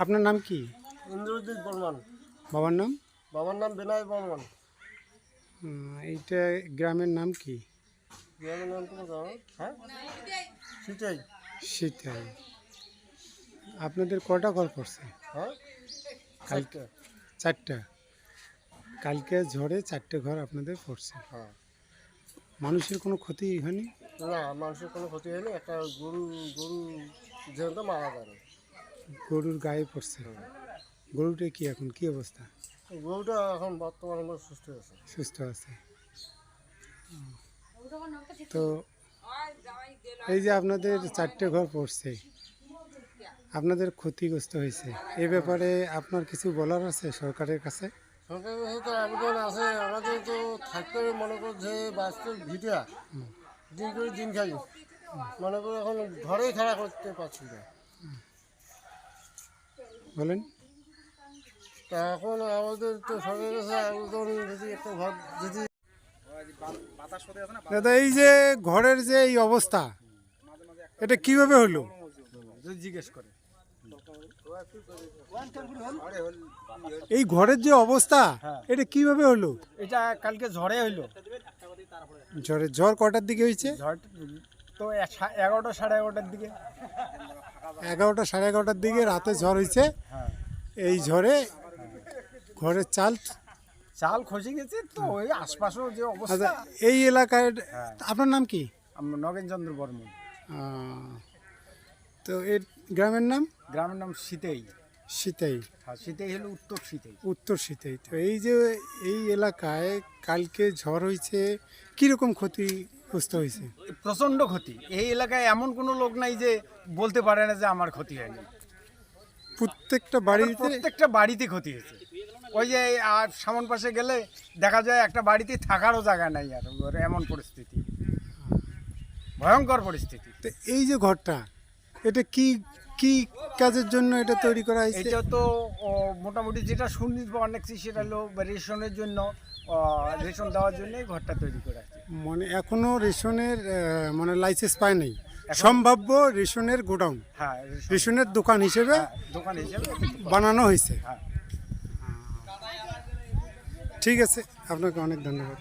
আপনার নাম কি? ইন্দ্রজিৎ বর্মন। বাবার নাম? বাবার নাম বিনয় বর্মন। এইটা গ্রামের নাম কি? গ্রামের নাম তোমার হ্যাঁ? সেটাই। সেটাই। আপনাদের কটা ঘর পড়ছে হ্যাঁ? কালকে চারটা। কালকে ঝড়ে চারটে ঘর আপনাদের পড়ছে। হ্যাঁ। মানুষের কোনো ক্ষতি হয়নি? না মানুষের কোনো ক্ষতি হয়নি। একটা গরু গরু যেহেতু মারা যাবে। গরুর গায়ে পড়ছে। গরুটা কি এখন? কি অবস্থা? গরুটা এখন বর্তমানে আমার সুস্থ আছে। সুস্থ আছে। তো এই যে আপনাদের চারটে ঘর পড়ছে আপনাদের ক্ষতিগ্রস্ত হয়েছে। এই ব্যাপারে আপনার কিছু বলার আছে সরকারের কাছে? সরকারের কাছে তো আবেদন আছে। আমাদের তো থাকতে হবে মনে করো যে বাস্তব ভিটা দিন করে দিন খাই। মনে করো এখন ঘরেই খাড়া করতে পারছি না। বলেন। তা এখন আমাদের তো সরকারের কাছে আবেদন যদি একটা ঘর যদি দাদা এই যে ঘরের যে এই অবস্থা এটা কীভাবে হলো? জিজ্ঞেস করে। এই ঘরের যে অবস্থা হ্যাঁ। এটা কীভাবে হলো? এটা কালকে ঝড়ে হইল। ঝড়ে ঝড় কটার দিকে হয়েছে? ঝড় তো এগারোটা সাড়ে এগারোটার দিকে। এগারোটা সাড়ে এগারোটার দিকে রাতে ঝড় হয়েছে। হ্যাঁ এই ঝড়ে ঘরের চাল চাল খসে গেছে তো ওই আশপাশেও যে আচ্ছা অবস্থা এই এলাকায় হ্যাঁ। আপনার নাম কি? নগেনচন্দ্র বর্মন। তো এর গ্রামের নাম? গ্রামের নাম শীতেই। সীতাই হ্যাঁ শীতেই হলো উত্তর শীতেই। উত্তর সীতাই তো এই যে এই এলাকায় কালকে ঝড় হয়েছে কীরকম ক্ষতিগ্রস্ত হয়েছে? প্রচণ্ড ক্ষতি। এই এলাকায় এমন কোনো লোক নাই যে বলতে পারে না যে আমার ক্ষতি হয়নি। প্রত্যেকটা বাড়িতে প্রত্যেকটা বাড়িতে ক্ষতি হয়েছে। ওই যে আর সামন পাশে গেলে দেখা যায় একটা বাড়িতে থাকারও জায়গা নাই আর এমন পরিস্থিতি। ভয়ঙ্কর পরিস্থিতি। তো এই যে ঘরটা এটা কি কি কাজের জন্য এটা তৈরি করা হয়েছে? এটা তো মোটামুটি যেটা শুনি বা অনেক সেটা হলো রেশনের জন্য রেশন দেওয়ার জন্য ঘরটা তৈরি করা মানে এখনও রেশনের মানে লাইসেন্স পায় নাই। সম্ভাব্য রেশনের গোডাউন। হ্যাঁ রেশনের দোকান হিসেবে হ্যাঁ, দোকান হিসেবে বানানো হয়েছে। হ্যাঁ। ঠিক আছে আপনাকে অনেক ধন্যবাদ।